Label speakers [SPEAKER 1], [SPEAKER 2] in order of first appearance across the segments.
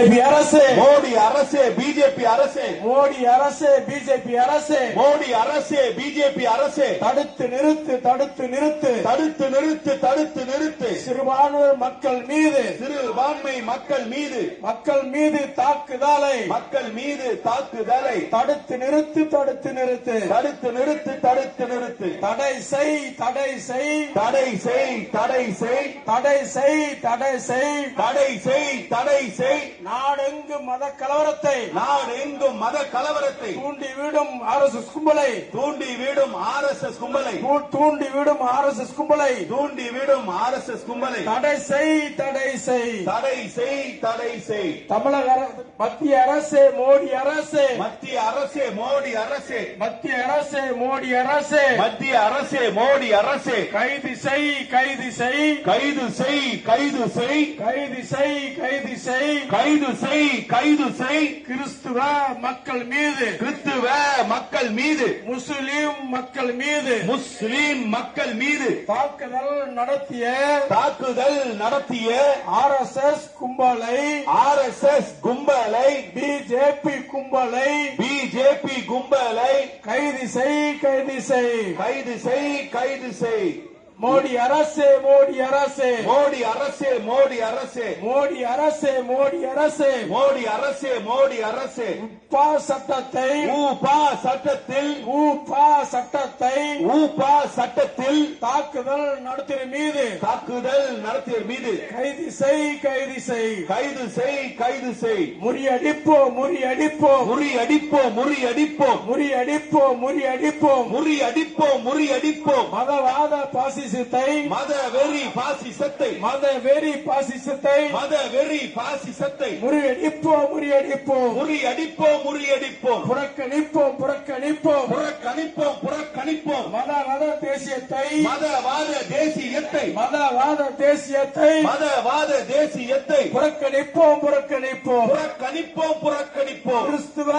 [SPEAKER 1] BJP அரசு.
[SPEAKER 2] மோடி அரசு BJP அரசு.
[SPEAKER 1] மோடி அரசு பிஜேபி அரசு.
[SPEAKER 2] மோடி அரசு பிஜேபி அரசு.
[SPEAKER 1] தடுத்து நிறுத்து தடுத்து நிறுத்து.
[SPEAKER 2] தடுத்து நிறுத்து தடுத்து நிறுத்து.
[SPEAKER 1] சிறுபான்மையினர் மக்கள் மீது.
[SPEAKER 2] சிறுபான்மை மக்கள் மீது.
[SPEAKER 1] மக்கள் மீது தாக்குதலை.
[SPEAKER 2] மக்கள் மீது தாக்குதலை.
[SPEAKER 1] தடுத்து நிறுத்து தடுத்து நிறுத்து.
[SPEAKER 2] தடுத்து நிறுத்து தடுத்து நிறுத்து.
[SPEAKER 1] தடை செய் தடை செய்.
[SPEAKER 2] தடை செய் தடை செய்.
[SPEAKER 1] தடை செய் தடை செய்.
[SPEAKER 2] தடை செய் தடை செய்.
[SPEAKER 1] நாடெங்கு மத கலவரத்தை
[SPEAKER 2] நாடு எங்கும் மத கலவரத்தை
[SPEAKER 1] தூண்டிவிடும் ஆர் எஸ் எஸ் கும்பலை
[SPEAKER 2] தூண்டி விடும் ஆர் எஸ் எஸ் கும்பலை
[SPEAKER 1] தூ- தூண்டிவிடும் ஆர் எஸ் எஸ் கும்பலை
[SPEAKER 2] தூண்டி விடும் ஆர் எஸ் எஸ் கும்பலை
[SPEAKER 1] தடை செய் தடை செய்.
[SPEAKER 2] தடை செய் தடை செய்.
[SPEAKER 1] தமிழக அரசு மத்திய அரசு மோடி அரசு.
[SPEAKER 2] மத்திய அரசு மோடி அரசு.
[SPEAKER 1] மத்திய அரசு மோடி அரசு.
[SPEAKER 2] மத்திய அரசு மோடி அரசு.
[SPEAKER 1] கைது செய் கைது செய்.
[SPEAKER 2] கைது செய் கைது செய்.
[SPEAKER 1] கைது செய் கைது செய்.
[SPEAKER 2] கைது செய் கைது செய்.
[SPEAKER 1] கிறிஸ்துவ மக்கள் மீது.
[SPEAKER 2] கிறிஸ்துவ மக்கள் மீது.
[SPEAKER 1] முஸ்லிம் மக்கள் மீது.
[SPEAKER 2] முஸ்லிம் மக்கள் மீது.
[SPEAKER 1] தாக்குதல் நடத்திய
[SPEAKER 2] தாக்குதல் நடத்திய
[SPEAKER 1] ஆர் எஸ் எஸ் கும்பலை.
[SPEAKER 2] ஆர் எஸ் எஸ் கும்பலை.
[SPEAKER 1] பிஜேபி கும்பலை.
[SPEAKER 2] பிஜேபி கும்பலை.
[SPEAKER 1] கைது செய் கைது செய்.
[SPEAKER 2] கைது செய் கைது செய்.
[SPEAKER 1] மோடி அரசு மோடி அரசு.
[SPEAKER 2] மோடி அரசு மோடி அரசு.
[SPEAKER 1] மோடி அரசு மோடி அரசு.
[SPEAKER 2] மோடி அரசு மோடி அரசு.
[SPEAKER 1] உப்பா சட்டத்தை.
[SPEAKER 2] ஊபா சட்டத்தில்.
[SPEAKER 1] ஊப்பா சட்டத்தை
[SPEAKER 2] ஊபா சட்டத்தில்.
[SPEAKER 1] தாக்குதல் நடத்திய மீது.
[SPEAKER 2] தாக்குதல் நடத்திய மீது.
[SPEAKER 1] கைது செய் கைது செய்.
[SPEAKER 2] கைது செய் கைது செய்.
[SPEAKER 1] முறியடிப்போம் முறியடிப்போம்.
[SPEAKER 2] முறியடிப்போம் முறியடிப்போம்.
[SPEAKER 1] முறியடிப்போம் முறியடிப்போம்.
[SPEAKER 2] முறியடிப்போம் முறியடிப்போம்.
[SPEAKER 1] மதவாத பாசிசத்தை
[SPEAKER 2] மத வெறி பாசிசத்தை
[SPEAKER 1] மத வெறி பாசிசத்தை
[SPEAKER 2] மத வெறி பாசிசத்தை
[SPEAKER 1] முறியடிப்போம் முறியடிப்போம்
[SPEAKER 2] முறியடிப்போம் முறியடிப்போம்
[SPEAKER 1] புறக்கணிப்போம் புறக்கணிப்போம்.
[SPEAKER 2] புறக்கணிப்போம் புறக்கணிப்போம்.
[SPEAKER 1] மதவாத தேசியத்தை
[SPEAKER 2] மதவாத தேசியத்தை
[SPEAKER 1] மதவாத தேசியத்தை
[SPEAKER 2] மதவாத தேசியத்தை.
[SPEAKER 1] புறக்கணிப்போம் புறக்கணிப்போம்.
[SPEAKER 2] புறக்கணிப்போம் புறக்கணிப்போம்.
[SPEAKER 1] கிறிஸ்துவ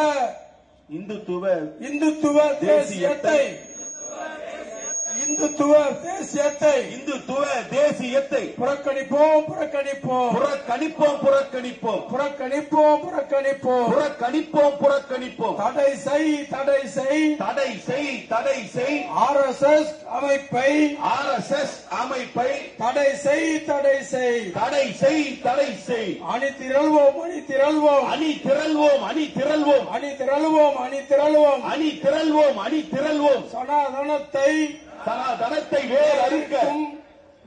[SPEAKER 2] இந்துத்துவ
[SPEAKER 1] இந்துத்துவ தேசியத்தை. இந்துத்துவ தேசியத்தை
[SPEAKER 2] இந்துத்துவ தேசியத்தை
[SPEAKER 1] புறக்கணிப்போம் புறக்கணிப்போம்.
[SPEAKER 2] புறக்கணிப்போம் புறக்கணிப்போம்.
[SPEAKER 1] புறக்கணிப்போம் புறக்கணிப்போம்.
[SPEAKER 2] புறக்கணிப்போம் புறக்கணிப்போம்.
[SPEAKER 1] தடை செய் தடை செய்.
[SPEAKER 2] தடை செய் தடை செய்.
[SPEAKER 1] ஆர் எஸ் எஸ் அமைப்பை
[SPEAKER 2] ஆர் எஸ் எஸ் அமைப்பை
[SPEAKER 1] தடை செய் தடை செய்.
[SPEAKER 2] தடை செய் தடை செய்.
[SPEAKER 1] அணி திரள்வோம் அணி திரள்வோம்.
[SPEAKER 2] அணி திரள்வோம் அணி திரள்வோம்.
[SPEAKER 1] அணி திரள்வோம் அணி திரள்வோம்.
[SPEAKER 2] அணி திரள்வோம் அணி திரள்வோம்.
[SPEAKER 1] சனாதனத்தை
[SPEAKER 2] சனாதனத்தை வேர் அறுக்க.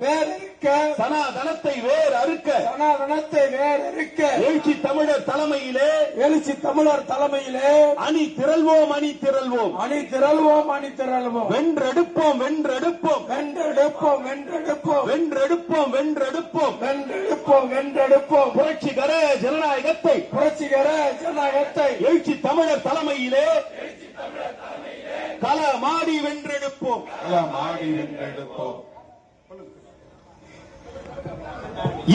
[SPEAKER 1] வேறறுக்க.
[SPEAKER 2] சனாதனத்தை வேர் அறுக்க.
[SPEAKER 1] சனாதனத்தை வேறறுக்க.
[SPEAKER 2] எழுச்சி தமிழர் தலைமையிலே
[SPEAKER 1] எழுச்சி தமிழர் தலைமையிலே
[SPEAKER 2] அணி திரள்வோம் அணி திரள்வோம்.
[SPEAKER 1] அணி திரள்வோம் அணி திரள்வோம்.
[SPEAKER 2] வென்றெடுப்போம் வென்றெடுப்போம்.
[SPEAKER 1] வென்றெடுப்போம் வென்றெடுப்போம்.
[SPEAKER 2] வென்றெடுப்போம் வென்றெடுப்போம்.
[SPEAKER 1] வென்றெடுப்போம் வென்றெடுப்போம்.
[SPEAKER 2] புரட்சிகர ஜனநாயகத்தை
[SPEAKER 1] புரட்சிகர ஜனநாயகத்தை
[SPEAKER 2] எழுச்சி தமிழர் தலைமையிலே களமாடி வென்றெடுப்போம்.
[SPEAKER 3] மாடி வென்றெடுப்போம்.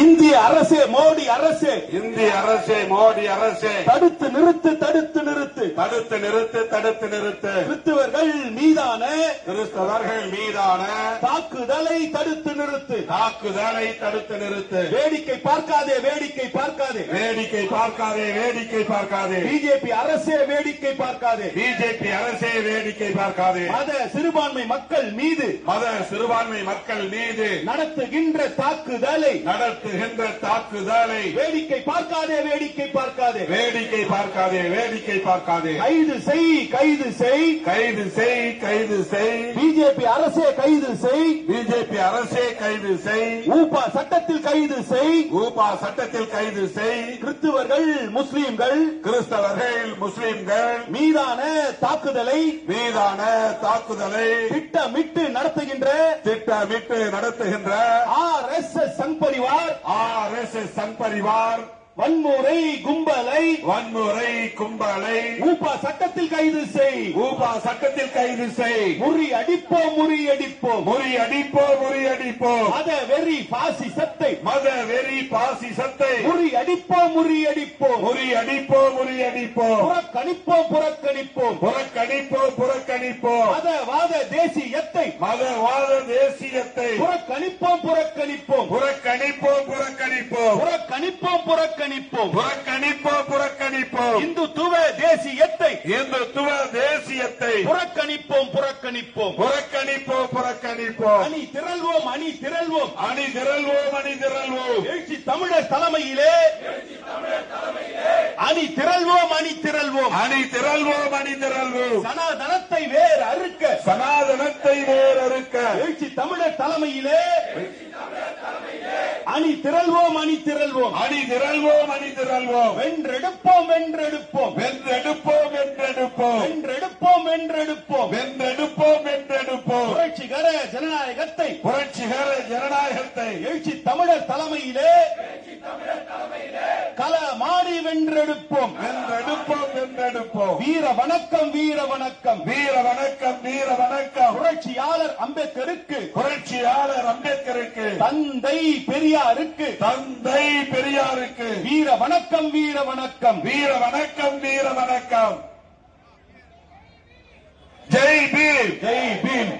[SPEAKER 2] இந்திய அரசு மோடி அரசு.
[SPEAKER 3] இந்திய அரசே மோடி அரசே.
[SPEAKER 2] தடுத்து நிறுத்து தடுத்து நிறுத்து.
[SPEAKER 3] தடுத்து நிறுத்து தடுத்து நிறுத்து.
[SPEAKER 2] கிறிஸ்தவர்கள் மீதான
[SPEAKER 3] கிறிஸ்தவர்கள் மீதான
[SPEAKER 2] தாக்குதலை தடுத்து நிறுத்து.
[SPEAKER 3] தாக்குதலை தடுத்து நிறுத்து.
[SPEAKER 2] வேடிக்கை பார்க்காதே வேடிக்கை பார்க்காதே.
[SPEAKER 3] வேடிக்கை பார்க்காதே வேடிக்கை பார்க்காதே.
[SPEAKER 2] பிஜேபி அரசே வேடிக்கை பார்க்காதே.
[SPEAKER 3] பிஜேபி அரசே வேடிக்கை பார்க்காதே.
[SPEAKER 2] மத சிறுபான்மை மக்கள் மீது
[SPEAKER 3] மத சிறுபான்மை மக்கள் மீது
[SPEAKER 2] நடத்துகின்ற தாக்குதலை
[SPEAKER 3] நடத்துகின்ற தாக்குதலை
[SPEAKER 2] வேடிக்கை பார்க்காதே வேடிக்கை பார்க்காதே.
[SPEAKER 3] வேடிக்கை பார்க்காதே வேடிக்கை பார்க்காதே.
[SPEAKER 2] கைது செய் கைது செய்.
[SPEAKER 3] கைது செய் கைது செய்.
[SPEAKER 2] பிஜேபி அரசே கைது செய்.
[SPEAKER 3] பிஜேபி அரசே கைது செய்.
[SPEAKER 2] ஊபா சட்டத்தில் கைது செய்.
[SPEAKER 3] ஊபா சட்டத்தில் கைது செய்.
[SPEAKER 2] கிறிஸ்துவர்கள் முஸ்லிம்கள்.
[SPEAKER 3] கிறிஸ்தவர்கள் முஸ்லிம்கள்.
[SPEAKER 2] மீதான தாக்குதலை
[SPEAKER 3] மீதான தாக்குதலை
[SPEAKER 2] திட்டமிட்டு நடத்துகின்ற
[SPEAKER 3] திட்டமிட்டு நடத்துகின்ற
[SPEAKER 2] ஆர் எஸ் எஸ்
[SPEAKER 3] जैसे संघ परिवार
[SPEAKER 2] வன்முறை கும்பலை.
[SPEAKER 3] வன்முறை கும்பலை.
[SPEAKER 2] ஊபா சட்டத்தில் கைது செய்.
[SPEAKER 3] ஊபா சட்டத்தில் கைது செய்.
[SPEAKER 2] முறி அடிப்போம் முறி அடிப்போம்
[SPEAKER 3] முறியடிப்போம் முறியடிப்போம்
[SPEAKER 2] மத வெறி பாசிசத்தை.
[SPEAKER 3] மத வெறி பாசிசத்தை.
[SPEAKER 2] முறி அடிப்போம் முறி அடிப்போம்
[SPEAKER 3] முறியடிப்போம் முறியடிப்போம்
[SPEAKER 2] புறக்கணிப்போம் புறக்கணிப்போம்
[SPEAKER 3] புறக்கணிப்போம் புறக்கணிப்போம்
[SPEAKER 2] மதவாத தேசியத்தை.
[SPEAKER 3] மதவாத தேசியத்தை.
[SPEAKER 2] புறக்கணிப்போம் புறக்கணிப்போம்.
[SPEAKER 3] புறக்கணிப்போம் புறக்கணிப்போம்.
[SPEAKER 2] புறக்கணிப்போம் புறக்கணிப்போம். புறக்கணிப்போம்.
[SPEAKER 3] புறக்கணிப்போம் புறக்கணிப்போம்
[SPEAKER 2] இந்துத்துவ தேசியத்தை
[SPEAKER 3] இந்துத்துவ தேசியத்தை
[SPEAKER 2] புறக்கணிப்போம் புறக்கணிப்போம்.
[SPEAKER 3] புறக்கணிப்போம் புறக்கணிப்போம்
[SPEAKER 2] அணி திரள்வோம் அணி திரள்வோம்.
[SPEAKER 3] அணி திரள்வோம் அணி திரள்வோம்.
[SPEAKER 2] எழுச்சி தமிழர் தலைமையிலே அணி திரள்வோம் அணி திரள்வோம்.
[SPEAKER 3] அணி திரள்வோம் அணி திரள்வோம்.
[SPEAKER 2] சனாதனத்தை வேறு அறுக்க.
[SPEAKER 3] சனாதனத்தை வேறறுக்க
[SPEAKER 2] எழுச்சி தமிழர் தலைமையிலே திரள்வோம் அணி திரள்வோம்.
[SPEAKER 3] அணி திரள்வோம் அணி திரள்வோம்.
[SPEAKER 2] வென்றெடுப்போம் வென்றெடுப்போம்.
[SPEAKER 3] வென்றெடுப்போம் வென்றெடுப்போம்.
[SPEAKER 2] வென்றெடுப்போம் வென்றெடுப்போம்.
[SPEAKER 3] வென்றெடுப்போம் வென்றெடுப்போம்.
[SPEAKER 2] புரட்சிகர ஜனநாயகத்தை
[SPEAKER 3] புரட்சிகர ஜனநாயகத்தை
[SPEAKER 2] எழுச்சி தமிழர் தலைமையிலே களமாடி வென்றெடுப்போம்.
[SPEAKER 3] வென்றெடுப்போம் வென்றெடுப்போம்
[SPEAKER 2] வீர வணக்கம் வீர வணக்கம்
[SPEAKER 3] வீர வணக்கம் வீர வணக்கம்
[SPEAKER 2] புரட்சியாளர் அம்பேத்கருக்கு.
[SPEAKER 3] புரட்சியாளர் அம்பேத்கருக்கு.
[SPEAKER 2] தந்தை பெரியாருக்கு.
[SPEAKER 3] தந்தை பெரியாருக்கு.
[SPEAKER 2] வீர வணக்கம் வீர வணக்கம்
[SPEAKER 3] வீர வணக்கம் வீர வணக்கம் ஜெய் பீம்.
[SPEAKER 2] ஜெய் பீம்.